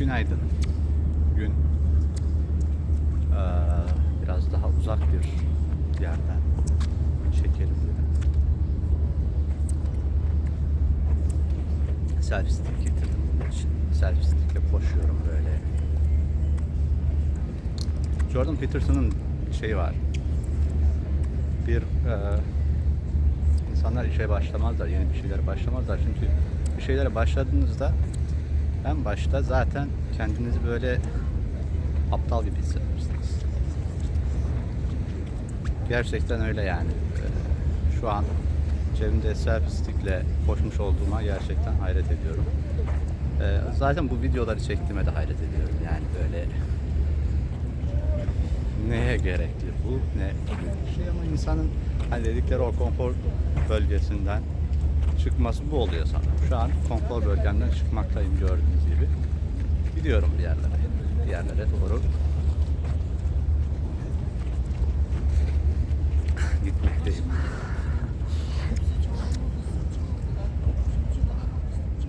Günaydın. Bugün eee, biraz daha uzak bir yerden çekelim dedim. Selfie stick getirdim bunun için. Selfie stick'le koşuyorum böyle. Jordan Peterson'ın şeyi var. Bir eee, insanlar işe başlamazlar, yeni bir şeylere başlamazlar. Çünkü bir şeylere başladığınızda en başta zaten kendinizi böyle aptal gibi hissedersiniz. Gerçekten öyle yani. Ee, Şu an cebimde selfie stick'le koşmuş olduğuma gerçekten hayret ediyorum. Ee, Zaten bu videoları çektiğime de hayret ediyorum. Yani böyle neye gerekli bu ne şey ama insanın hani dedikleri o konfor bölgesinden çıkması bu oluyor sanırım. Şu an konfor bölgemden çıkmaktayım gördüğünüz gibi. Gidiyorum bir yerlere. Bir yerlere doğru